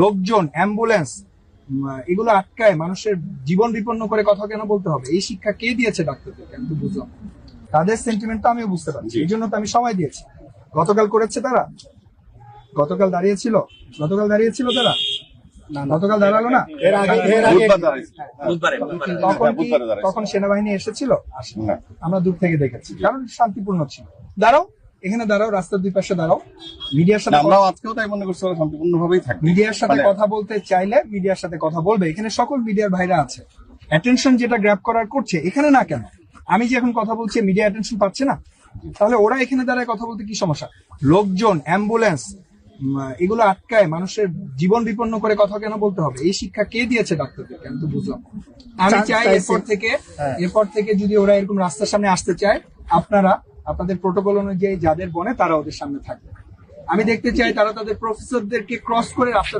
লোকজন অ্যাম্বুলেন্স এগুলো আটকায় মানুষের জীবন বিপন্ন করে কথা কেন বলতে হবে? এই শিক্ষা কে দিয়েছে ডাক্তারদেরকে? আমি তো বুঝলাম তাদের সেন্টিমেন্ট তো আমিও বুঝতে পারছি। এই জন্য তো আমি সময় দিয়েছি। গতকাল করেছে তারা? গতকাল দাঁড়িয়েছিল? গতকাল দাঁড়িয়েছিল তারা? গতকাল দাঁড়াল না? এর আগে এর আগে বুধবারে তখন সেনাবাহিনী এসেছিল। আমরা দূর থেকে দেখেছি। কারণ শান্তিপূর্ণ ছিল। দাঁড়াও। এখানে দাঁড়াও রাস্তার দুই পাশে দাঁড়াও। মিডিয়ার সাথে আমরাও আজকেও তাই মনে করছি ওরা শান্তিপূর্ণ ভাবেই থাকবে। মিডিয়ার সাথে মানে- কথা বলতে চাইলে মিডিয়ার সাথে কথা বলবে। এখানে সকল মিডিয়ার ভাইরা আছে। অ্যাটেনশন যেটা গ্র্যাব করার করছে এখানে না কেন? আমি যে এখন কথা বলছি মিডিয়া অ্যাটেনশন পাচ্ছে না? তাহলে ওরা এখানে দাঁড়ায় কথা বলতে কি সমস্যা? লোকজন অ্যাম্বুলেন্স এগুলো আটকায় মানুষের জীবন বিপন্ন করে কথা কেন বলতে হবে? এই শিক্ষা কে দিয়েছে ডাক্তারদেরকে? আমি তো বুঝলাম। আমি চাই এরপর থেকে হ্যাঁ। এরপর থেকে যদি ওরা এরকম রাস্তার সামনে আসতে চায় আপনারা আপনাদের প্রোটোকল অনুযায়ী যাদের বনে তারা ওদের সামনে থাকবে। আমি দেখতে চাই তারা তাদের প্রফেসরদেরকে ক্রস করে রাস্তার